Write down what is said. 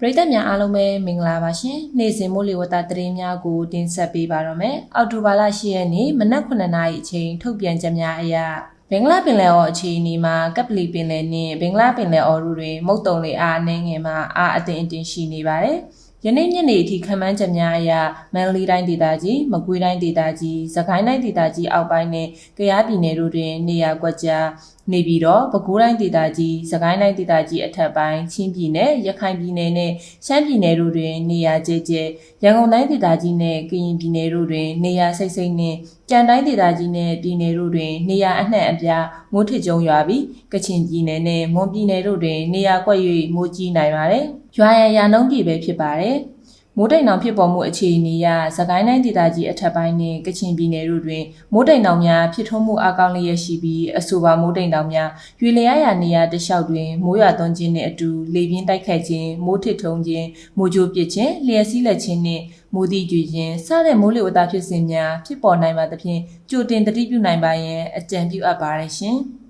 ပရိသတ်များအားလုံးပဲမင်္ဂလာပါရှင်။နေ့စဉ်မိုးလေဝသသတင်းများကိုတင်ဆက်ပေးပါတော့မယ်။အောက်တိုဘာလ10ရက်နေ့မနက်9:00နာရီအချိန်ထုတ်ပြန်ချက်များအရဘင်္ဂလားပင်လယ်အော်အခြေအနေမှာကပ်ပလီပင်လယ်နှင့်ဘင်္ဂလားပင်လယ်အော်တို့တွင်မုတ်တုံလေအားအနှဲငယ်မှအားအသင့်အတင်ရှိနေပါတယ်။ယနေ့ညနေအထိခံမှန်းချက်များအရမန္တလေးတိုင်းဒေသကြီးမကွေးတိုင်းဒေသကြီးစကိုင်းတိုင်းဒေသကြီးအောက်ပိုင်းနှင့်ကယားပြည်နယ်တို့တွင်နေရာကွက်ကြား နေပြီးတော့ပဲခူးတိုင်းဒေသကြီးစကိုင်းတိုင်းဒေသကြီးအထက်ပိုင်းချင်းပြည်နယ်ရခိုင်ပြည်နယ်နဲ့ရှမ်းပြည်နယ်တို့တွင်နေရာကျကျရန်ကုန်တိုင်းဒေသကြီးနဲ့ကရင်ပြည်နယ်တို့တွင်နေရာစိတ်စိတ်နှင့်ကြံတိုင်းဒေသကြီးနဲ့ပြည်နယ်တို့တွင်နေရာအနှံ့အပြားမိုးထစ်ကြုံရွာပြီးကချင်ပြည်နယ်နဲ့မွန်ပြည်နယ်တို့တွင်နေရာကွက်၍မိုးကြီးနိုင်ပါတယ်။ရွာရန်ရာနှုန်းပြည့်ပဲဖြစ်ပါတယ်။ မိုးတိမ်တောင်ဖြစ်ပေါ်မှုအခြေအနေအရသခိုင်းတိုင်းဒေသကြီးအထက်ပိုင်းနှင့်ကချင်ပြည်နယ်တို့တွင်မိုးတိမ်တောင်များဖြစ်ထွန်းမှုအကောင်းလျက်ရှိပြီးအဆိုပါမိုးတိမ်တောင်များရွေလျားရာနေရာတစ်လျှောက်တွင်မိုးရွာသွန်းခြင်းနှင့်အတူလေပြင်းတိုက်ခတ်ခြင်းမိုးထစ်ထုံခြင်းမိုးကြိုးပစ်ခြင်းလျှက်စီးလက်ခြင်းနှင့်မိုးသီးကြွေခြင်းစတဲ့မိုးလေဝသဖြစ်စဉ်များဖြစ်ပေါ်နိုင်ပါသဖြင့်ကြိုတင်သတိပြုနိုင်ပါရန်အကြံပြုအပ်ပါရရှင်။